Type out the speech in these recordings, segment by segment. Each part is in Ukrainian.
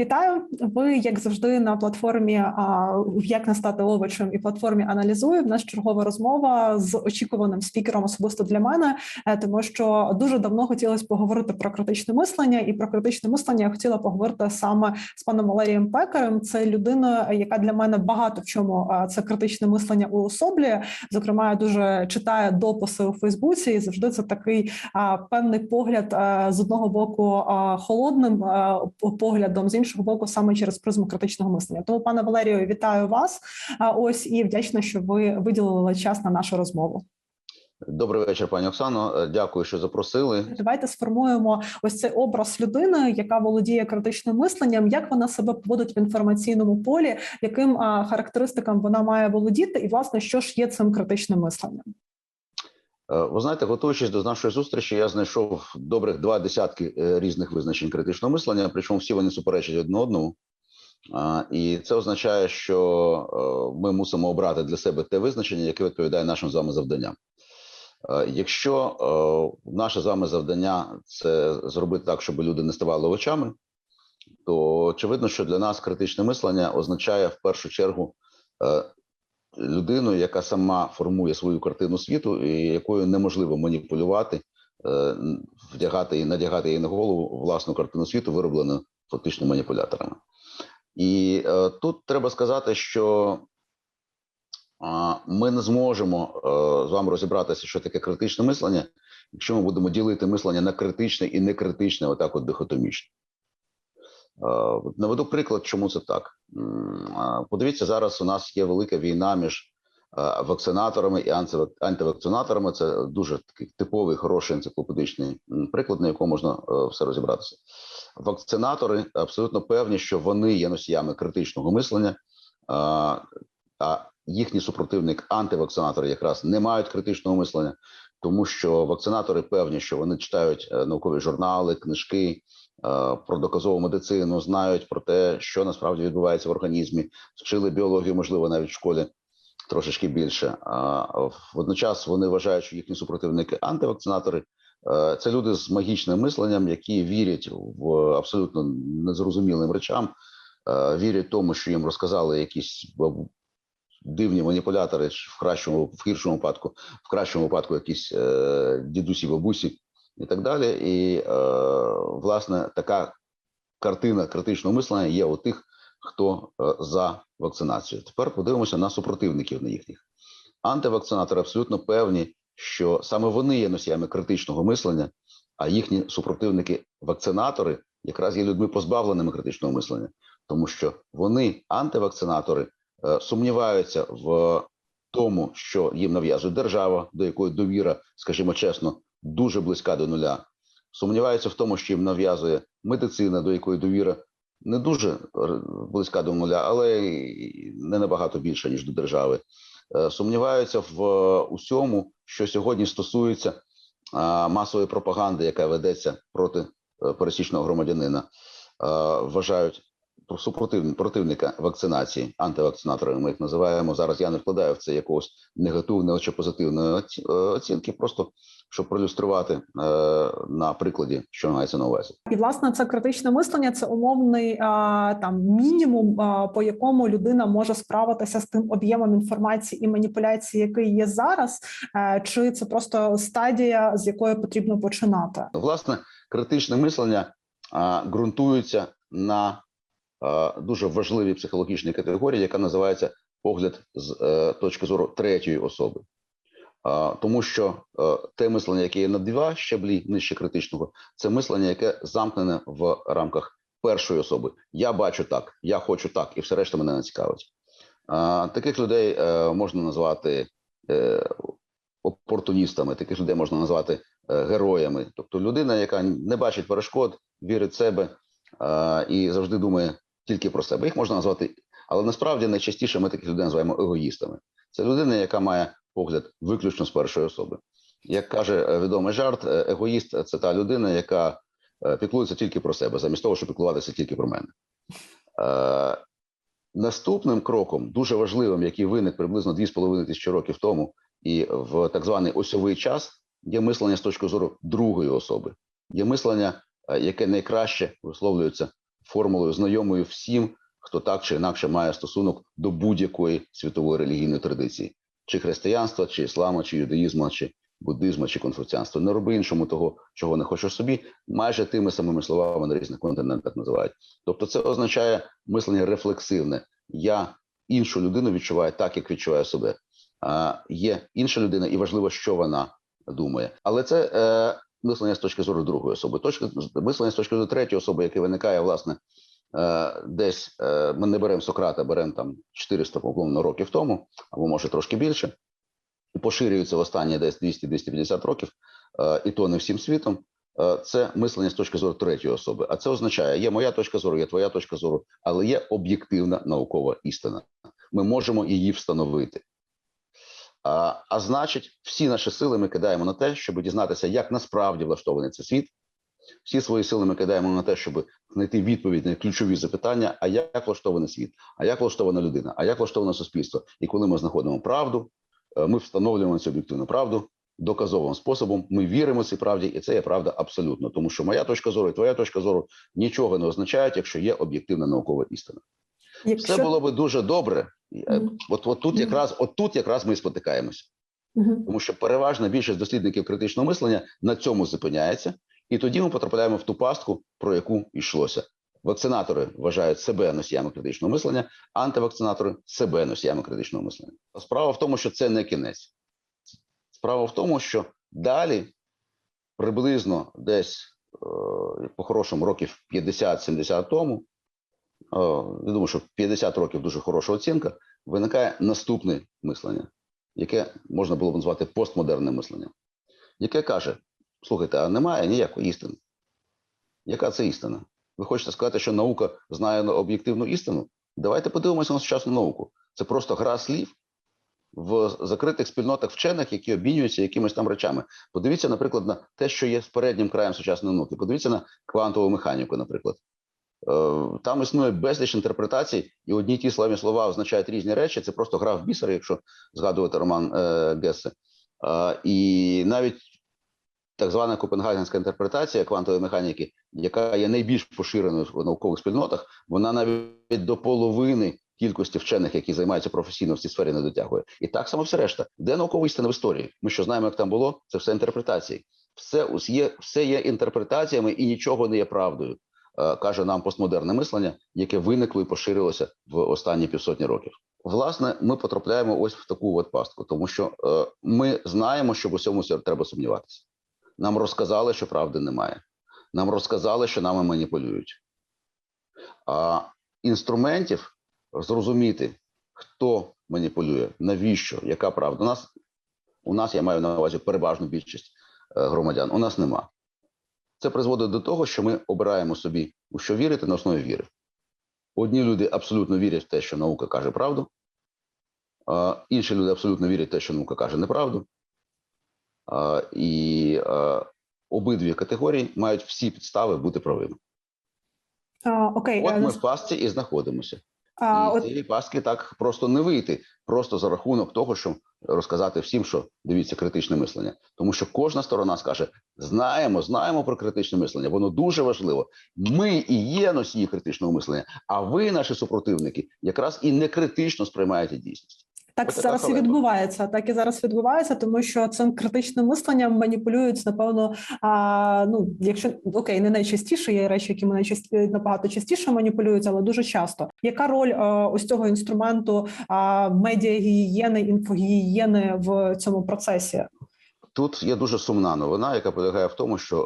Вітаю! Ви, як завжди, на платформі як не стати овочем і платформі аналізую. В нас чергова розмова з очікуваним спікером особисто для мене, е, тому що дуже давно хотілося поговорити про критичне мислення, і про критичне мислення я хотіла поговорити саме з паном Валерієм Пекарем. Це людина, яка для мене багато в чому це критичне мислення уособлює. Зокрема, я дуже читаю дописи у Фейсбуці, і завжди це такий певний погляд з одного боку холодним поглядом з іншого боку, саме через призму критичного мислення. Тому, пане Валерію, вітаю вас. Ось і вдячна, що ви виділили час на нашу розмову. Добрий вечір, пані Оксано. Е, Дякую, що запросили. Давайте сформуємо ось цей образ людини, яка володіє критичним мисленням. Як вона себе поводить в інформаційному полі, яким характеристикам вона має володіти, і власне що ж є цим критичним мисленням? Е, Ви знаєте, готуючись до нашої зустрічі, я знайшов добрих два десятки е, різних визначень критичного мислення, причому всі вони суперечать одне одному. І це означає, що е, ми мусимо обрати для себе те визначення, яке відповідає нашим з вами завданням. Якщо наше з вами завдання це зробити так, щоб люди не ставали очами, то очевидно, що для нас критичне мислення означає в першу чергу е, людину, яка сама формує свою картину світу, і якою неможливо маніпулювати, е, вдягати і надягати їй на голову власну картину світу, вироблену фактично маніпуляторами. І е, тут треба сказати, що а, ми не зможемо е, з вами розібратися, що таке критичне мислення, якщо ми будемо ділити мислення на критичне і некритичне, отак от дихотомічно. Е, Наведу приклад, чому це так. Подивіться, зараз у нас є велика війна між е, вакцинаторами і антивакцинаторами. Це дуже такий типовий, хороший енциклопедичний приклад, на якому можна е, все розібратися. Вакцинатори абсолютно певні, що вони є носіями критичного мислення, а, а їхній супротивник, антивакцинатори, якраз не мають критичного мислення, тому що вакцинатори певні, що вони читають е, наукові журнали, книжки е, про доказову медицину, знають про те, що насправді відбувається в організмі, вчили біологію, можливо, навіть в школі трошечки більше. А водночас вони вважають, що їхні супротивники антивакцинатори. е, Це люди з магічним мисленням, які вірять в абсолютно незрозумілим речам, вірять тому, що їм розказали якісь дивні маніпулятори, в кращому, в гіршому випадку, в кращому випадку якісь е, дідусі, бабусі і так далі. І е, власне така картина критичного мислення є у тих, хто е, за вакцинацію. Тепер подивимося на супротивників на їхніх. Антивакцинатори абсолютно певні, що саме вони є носіями критичного мислення, а їхні супротивники, вакцинатори, якраз є людьми позбавленими критичного мислення, тому що вони, антивакцинатори, сумніваються в тому, що їм нав'язує держава, до якої довіра, скажімо чесно, дуже близька до нуля. Сумніваються в тому, що їм нав'язує медицина, до якої довіра не дуже е, близька до нуля, але не набагато більше ніж до держави. Е, Сумніваються в е, усьому, що сьогодні стосується масової пропаганди, яка ведеться проти е, пересічного громадянина. Е, Вважають супротив противника вакцинації, антивакцинаторами ми їх називаємо. Зараз я не вкладаю в це якогось негативної чи позитивної е, оцінки, просто щоб проілюструвати е, на прикладі, що мається на увазі. І власне це критичне мислення, це умовний а, там мінімум, а, по якому людина може справитися з тим об'ємом інформації і маніпуляції, який є зараз, е, чи це просто стадія, з якої потрібно починати? Власне, критичне мислення ґрунтується на дуже важливій психологічній категорії, яка називається погляд з е, точки зору третьої особи. Тому що е, те мислення, яке є на два щаблі нижче критичного, це мислення, яке замкнене в рамках першої особи. Я бачу так, я хочу так, і все решта мене не цікавить. Таких людей е, можна назвати е, опортуністами, таких людей можна назвати е, героями. Тобто людина, яка не бачить перешкод, вірить в себе е, і завжди думає тільки про себе. Їх можна назвати, але насправді найчастіше ми таких людей називаємо егоїстами. Це людина, яка має погляд виключно з першої особи. Як каже е, відомий жарт, е, егоїст це та людина, яка е, піклується тільки про себе, замість того, щоб піклуватися тільки про мене. Наступним кроком, дуже важливим, який виник приблизно 2,5 тисячі років тому, і в так званий осьовий час, є мислення з точки зору другої особи, є мислення, яке найкраще висловлюється формулою, знайомою всім, хто так чи інакше має стосунок до будь-якої світової релігійної традиції, чи християнства, чи ісламу, чи юдаїзму, чи буддизму, чи конфуціанства. Не роби іншому того, чого не хочеш собі, майже тими самими словами на різних континентах називають. Тобто, це означає мислення рефлексивне. Я іншу людину відчуваю так, як відчуваю себе. А, є інша людина, і важливо, що вона думає. Але це е, мислення з точки зору другої особи. Точка мислення з точки зору третьої особи, яке виникає, власне, е, десь е, ми не беремо Сократа, беремо там 400 умовно, років тому, або може трошки більше, і поширюється в останні десь 200-250 років, е, і то не всім світом. Це мислення з точки зору третьої особи. А це означає, є моя точка зору, є твоя точка зору, але є об'єктивна наукова істина. Ми можемо її встановити. А, а значить, всі наші сили ми кидаємо на те, щоб дізнатися, як насправді влаштований цей світ. Всі свої сили ми кидаємо на те, щоб знайти відповідь на ключові запитання: а як влаштований світ, а як влаштована людина, а як влаштоване суспільство. І коли ми знаходимо правду, е, ми встановлюємо цю об'єктивну правду доказовим способом. Ми віримо цій правді, і це є правда абсолютно. Тому що моя точка зору і твоя точка зору нічого не означають, якщо є об'єктивна наукова істина. Якщо... Це було би дуже добре. Мгм. От, от тут якраз, от тут якраз ми спотикаємося. Мгм. Тому що переважна більшість дослідників критичного мислення на цьому зупиняється, і тоді ми потрапляємо в ту пастку, про яку йшлося. Вакцинатори вважають себе носіями критичного мислення, антивакцинатори себе носіями критичного мислення. Справа в тому, що це не кінець. Справа в тому, що далі приблизно десь е, по-хорошому років 50-70 тому, я думаю, що 50 років дуже хороша оцінка, виникає наступне мислення, яке можна було б назвати постмодерним мисленням, яке каже: слухайте, а немає ніякої істини. Яка це істина? Ви хочете сказати, що наука знає об'єктивну істину? Давайте подивимося на сучасну науку. Це просто гра слів в закритих спільнотах вчених, які обмінюються якимись там речами. Подивіться, наприклад, на те, що є переднім краєм сучасної науки. Подивіться на квантову механіку, наприклад. Е, Там існує безліч інтерпретацій, і одні ті самі слова означають різні речі. Це просто гра в бісери, якщо згадувати роман е, Гессе. Е, І навіть так звана копенгагенська інтерпретація квантової механіки, яка є найбільш поширеною в наукових спільнотах, вона навіть до половини кількості вчених, які займаються професійно в цій сфері, не дотягує. І так само все решта. Де наукова істина в історії? Ми що знаємо, як там було? Це все інтерпретації. Все є, все є інтерпретаціями і нічого не є правдою, каже нам постмодерне мислення, яке виникло і поширилося в останні півсотні років. Власне, ми потрапляємо ось в таку от пастку, тому що е, ми знаємо, що в усьому треба сумніватися. Нам розказали, що правди немає. Нам розказали, що нами маніпулюють. А інструментів зрозуміти, хто маніпулює, навіщо, яка правда. У нас, у нас я маю на увазі переважну більшість е, громадян. У нас нема. Це призводить до того, що ми обираємо собі, у що вірити на основі віри. Одні люди абсолютно вірять в те, що наука каже правду, а інші люди абсолютно вірять в те, що наука каже неправду. А, і а, обидві категорії мають всі підстави бути правими. А, окей, От е, ми в пастці і знаходимося. А, і от цієї паски так просто не вийти, просто за рахунок того, що розказати всім, що дивіться критичне мислення. Тому що кожна сторона скаже: знаємо, знаємо про критичне мислення, воно дуже важливо. Ми і є носії критичного мислення, а ви, наші супротивники, якраз і не критично сприймаєте дійсність. Так така зараз і відбувається. Так і зараз відбувається, тому що цим критичним мисленням маніпулюють, напевно. А, ну, якщо окей, не найчастіше є речі, які найчасті набагато частіше маніпулюють, але дуже часто. Яка роль е, ось цього інструменту а, медіагігієни, інфогігієни в цьому процесі? Тут є дуже сумна новина, яка полягає в тому, що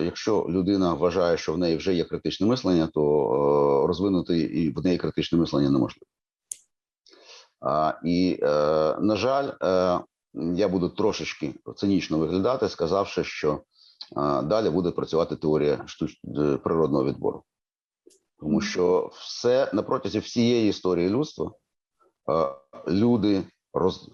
е, якщо людина вважає, що в неї вже є критичне мислення, то е, розвинути і в неї критичне мислення неможливо. І, е, на жаль, е, я буду трошечки цинічно виглядати, сказавши, що е, далі буде працювати теорія штуч... природного відбору. Тому що все на протязі всієї історії людства люди, роз...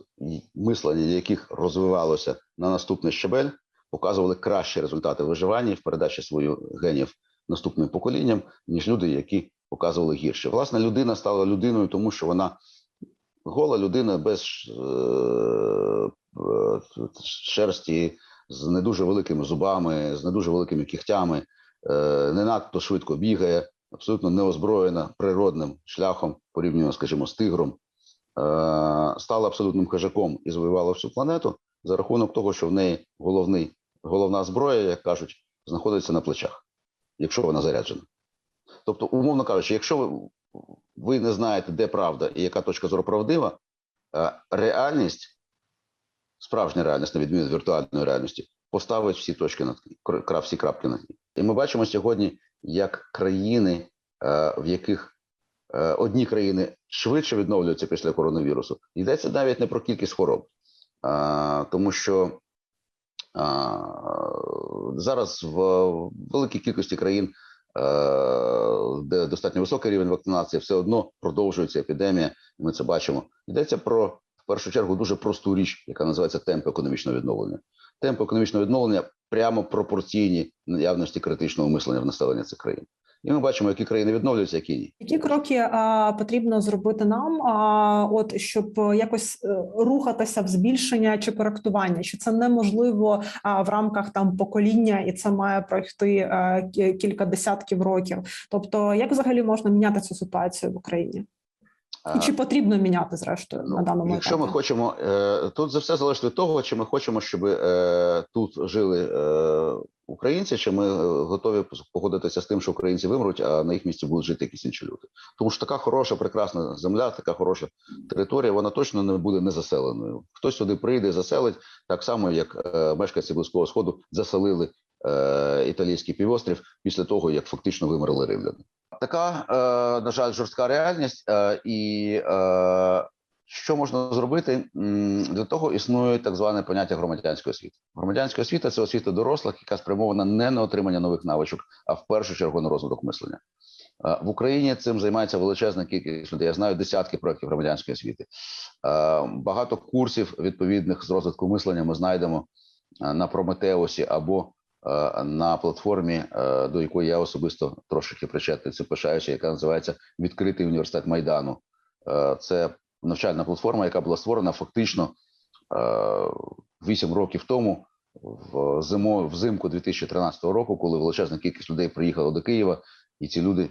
мислення яких розвивалося на наступний щебель, показували кращі результати виживання в передачі своїх генів наступним поколінням, ніж люди, які показували гірше. Власне, людина стала людиною, тому що вона гола людина без е, е, шерсті, з не дуже великими зубами, з не дуже великими кігтями, е, не надто швидко бігає, абсолютно неозброєна природним шляхом, порівняно, скажімо, з тигром, стала абсолютним хижаком і завоювала всю планету за рахунок того, що в неї головний, головна зброя, як кажуть, знаходиться на плечах, якщо вона заряджена. Тобто, умовно кажучи, якщо ви, не знаєте, де правда і яка точка зору правдива, е, реальність, справжня реальність, на відміну від віртуальної реальності, поставить всі точки над всі крапки над «і». І ми бачимо сьогодні, як країни, е, в яких е, одні країни швидше відновлюються після коронавірусу, йдеться навіть не про кількість хвороб, тому що зараз в великій кількості країн, де достатньо високий рівень вакцинації, все одно продовжується епідемія, і ми це бачимо. Йдеться про в першу чергу дуже просту річ, яка називається темп економічного відновлення. Темп економічного відновлення прямо пропорційні наявності критичного мислення в населення цих країн. І ми бачимо, які країни відновлюються, які ні. Які кроки а, потрібно зробити нам, а, от щоб е, якось е, рухатися в збільшення чи коректування? Чи це неможливо а, в рамках там покоління, і це має пройти а, кілька десятків років? Тобто, як взагалі можна міняти цю ситуацію в Україні? І чи потрібно міняти зрештою Ну, на даному якщо етапі? ми хочемо, е, тут за все залежить від того, чи ми хочемо, щоб е, тут жили е, українці, чи ми готові погодитися з тим, що українці вимруть, а на їх місці будуть жити якісь інші люди. Тому що така хороша, прекрасна земля, така хороша територія, вона точно не буде незаселеною. Хтось сюди прийде, заселить так само, як мешканці близького сходу заселили італійський півострів після того, як фактично вимерли римляни. Така, е, на жаль, жорстка реальність, е, і е, що можна зробити для того? Існує так зване поняття громадянської освіти. Громадянська освіта це освіта дорослих, яка спрямована не на отримання нових навичок, а в першу чергу на розвиток мислення. В Україні цим займається величезна кількість людей. Я знаю десятки проєктів громадянської освіти. Багато курсів відповідних з розвитку мислення ми знайдемо на Прометеусі або на платформі, е, до якої я особисто трошки причетний цим пишаюся, яка називається Відкритий університет Майдану. Е, Це навчальна платформа, яка була створена фактично вісім років тому, в зимо, взимку 2013 року, коли величезна кількість людей приїхала до Києва, і ці люди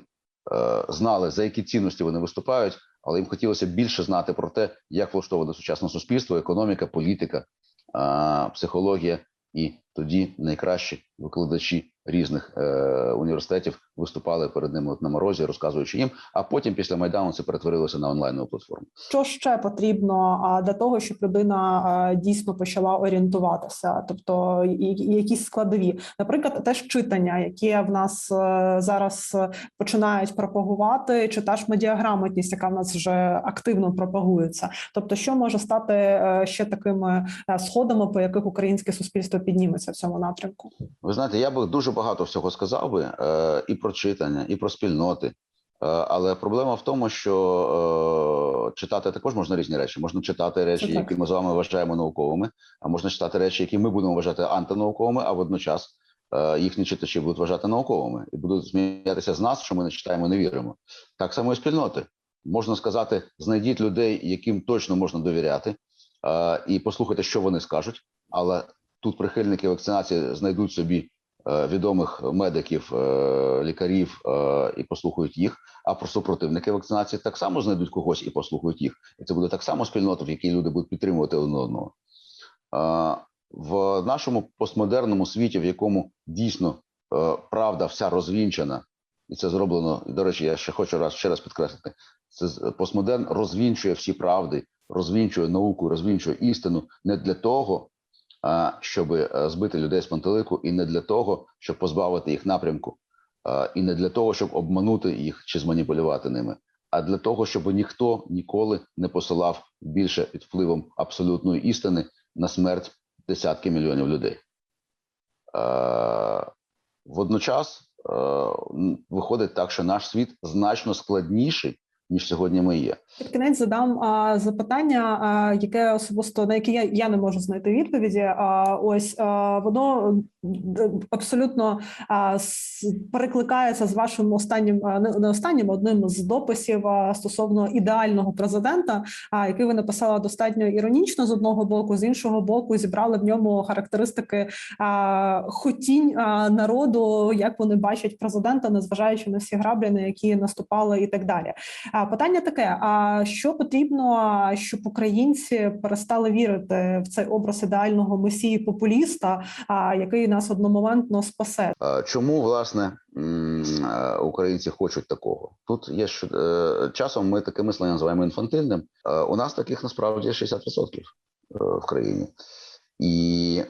е, знали, за які цінності вони виступають, але їм хотілося більше знати про те, як влаштоване сучасне суспільство, економіка, політика, е, психологія. І тоді найкращі викладачі різних е, університетів виступали перед ними на морозі, розказуючи їм. А потім, після майдану, це перетворилося на онлайнову платформу. Що ще потрібно для того, щоб людина дійсно почала орієнтуватися? Тобто, якісь складові, наприклад, теж читання, яке в нас е, зараз починають пропагувати, чи та ж медіаграмотність, яка в нас вже активно пропагується. Тобто, що може стати е, ще такими е, сходами, по яких українське суспільство підніметься в цьому напрямку? Ви знаєте, я би дуже багато всього сказав би е, і про читання, і про спільноти. Е, але проблема в тому, що е, читати також можна різні речі. Можна читати речі, які ми з вами вважаємо науковими, а можна читати речі, які ми будемо вважати антинауковими, а водночас їхні читачі будуть вважати науковими і будуть сміятися з нас, що ми не читаємо, не віримо. Так само і спільноти. Можна сказати, знайдіть людей, яким точно можна довіряти, і послухайте, що вони скажуть. Але тут прихильники вакцинації знайдуть собі відомих медиків, е, лікарів е, і послухають їх. А про супротивники вакцинації так само знайдуть когось і послухають їх. І це буде так само спільнота, в якій люди будуть підтримувати один одного. Е, В нашому постмодерному світі, в якому дійсно е, правда вся розвінчена, і це зроблено. До речі, я ще хочу раз ще раз підкреслити: це постмодерн розвінчує всі правди, розвінчує науку, розвінчує істину не для того, щоб е, збити людей з пантелику, і не для того, щоб позбавити їх напрямку, і не для того, щоб обманути їх чи зманіпулювати ними, а для того, щоб ніхто ніколи не посилав більше під впливом абсолютної істини на смерть десятки мільйонів людей. Водночас виходить так, що наш світ значно складніший, ніж сьогодні ми є. Під кінець задам а, запитання, а, яке особисто на яке я, я не можу знайти відповіді. А ось а, воно абсолютно перекликається з вашим останнім не останнім одним з дописів стосовно ідеального президента, а який ви написали достатньо іронічно з одного боку, з іншого боку, зібрали в ньому характеристики хотінь народу, як вони бачать президента, незважаючи на всі граблі, на які наступали, і так далі. Питання таке: а що потрібно, щоб українці перестали вірити в цей образ ідеального месії популіста, який нас одномоментно спасе? Чому власне е, українці хочуть такого? Тут є що е, часом ми таке мислення називаємо інфантильним. Е, У нас таких насправді 60% е, в країні, і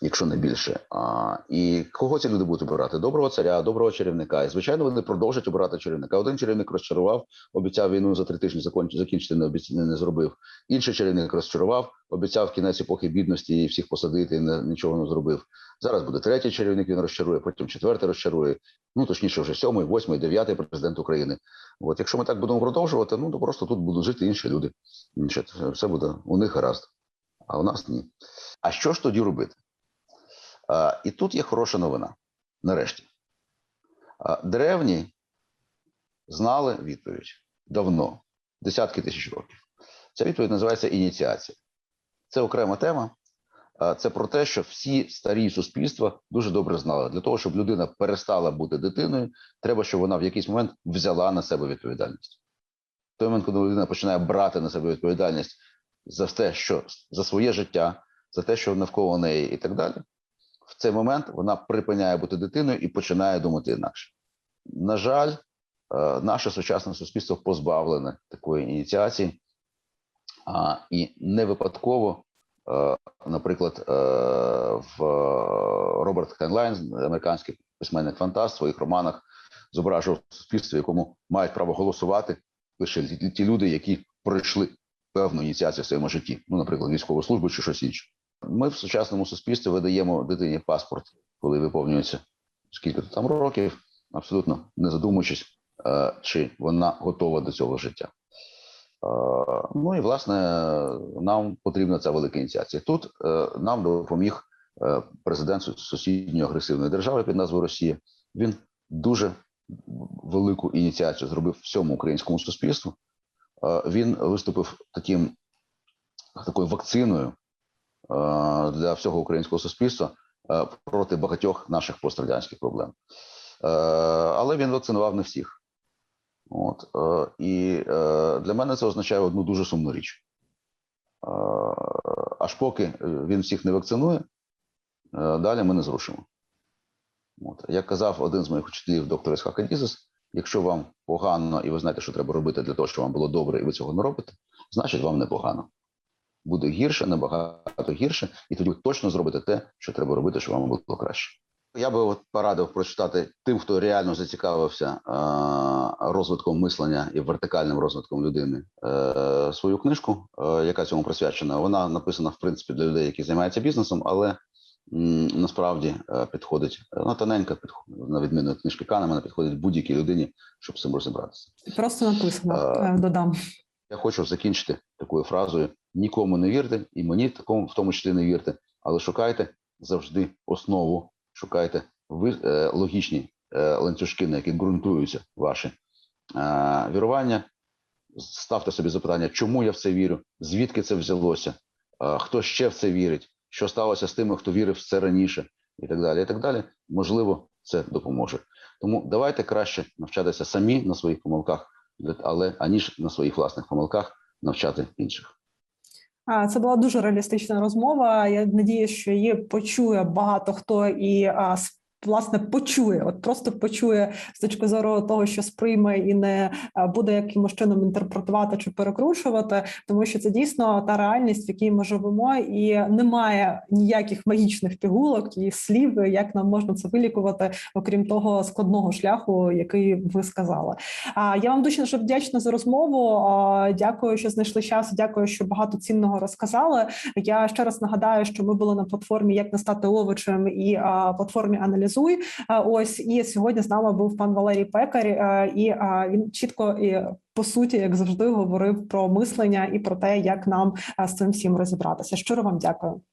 якщо не більше. А, І кого ці люди будуть обирати? Доброго царя, доброго чарівника. І звичайно, вони продовжать обирати чарівника. Один чарівник розчарував, обіцяв війну за три тижні закінчити, не обіцяв, не зробив. Інший чарівник розчарував, обіцяв кінець епохи бідності і всіх посадити, не, нічого не зробив. Зараз буде третій чарівник, він розчарує, потім четвертий розчарує. Ну точніше, вже сьомий, восьмий, дев'ятий президент України. От якщо ми так будемо продовжувати, ну то просто тут будуть жити інші люди. Все буде у них гаразд, а у нас ні. А що ж тоді робити? І тут є хороша новина. Нарешті. Древні знали відповідь давно, десятки тисяч років. Ця відповідь називається ініціація. Це окрема тема. Це про те, що всі старі суспільства дуже добре знали. Для того, щоб людина перестала бути дитиною, треба, щоб вона в якийсь момент взяла на себе відповідальність. В той момент, коли людина починає брати на себе відповідальність за те, що за своє життя, за те, що навколо неї, і так далі, в цей момент вона припиняє бути дитиною і починає думати інакше. На жаль, е, наше сучасне суспільство позбавлене такої ініціації, і не випадково, е, наприклад, е, в Роберт Хайнлайн, американський письменник фантаст, в своїх романах зображував суспільство, якому мають право голосувати лише ті люди, які пройшли певну ініціацію в своєму житті, ну, наприклад, військову службу чи щось інше. Ми в сучасному суспільстві видаємо дитині паспорт, коли виповнюється скільки там років, абсолютно не задумуючись, е, чи вона готова до цього життя. Е, Ну і власне нам потрібна ця велика ініціація. Тут е, нам допоміг президент сусідньої агресивної держави під назвою Росія. Він дуже велику ініціацію зробив всьому українському суспільству. Він виступив таким такою вакциною для всього українського суспільства е, проти багатьох наших пострадянських проблем. Е, Але він вакцинував не всіх. От, е, і е, для мене це означає одну дуже сумну річ. Е, аж поки е, він всіх не вакцинує, е, далі ми не зрушимо. От. Як казав один з моїх учителів, доктор Ісхак Адізес, якщо вам погано і ви знаєте, що треба робити для того, щоб вам було добре, і ви цього не робите, значить вам непогано. Буде гірше, набагато гірше, і тоді ви точно зробите те, що треба робити, щоб вам було краще. Я би от порадив прочитати тим, хто реально зацікавився розвитком мислення і вертикальним розвитком людини е, свою книжку, е, яка цьому присвячена. Вона написана в принципі для людей, які займаються бізнесом, але насправді е, підходить вона тоненька, підходить, на відміну від книжки Канемана, підходить будь-якій людині, щоб з цим розібратися. Просто написано додам. Я хочу закінчити такою фразою: нікому не вірте, і мені такому в тому числі не вірте, але шукайте завжди основу, шукайте ви е, логічні е, ланцюжки, на яких ґрунтуються ваші е, вірування. Ставте собі запитання, чому я в це вірю, звідки це взялося, хто ще в це вірить, що сталося з тими, хто вірив в це раніше, і так далі. І так далі. Можливо, це допоможе. Тому давайте краще навчатися самі на своїх помилках, але аніж на своїх власних помилках навчати інших. Це була дуже реалістична розмова. Я надію, що її почує багато хто і с- власне почує, от просто почує з точки зору того, що сприйме і не буде якимось чином інтерпретувати чи перекручувати, тому що це дійсно та реальність, в якій ми живемо, і немає ніяких магічних пігулок і слів, як нам можна це вилікувати, окрім того складного шляху, який ви сказали. А я вам дуже вдячна за розмову. Дякую, що знайшли час. Дякую, що багато цінного розказали. Я ще раз нагадаю, що ми були на платформі Як не стати овочем і платформі Аналізуй. А, Ось і сьогодні з нами був пан Валерій Пекар, і він чітко і по суті, як завжди, говорив про мислення і про те, як нам з цим всім розібратися. Щиро вам дякую.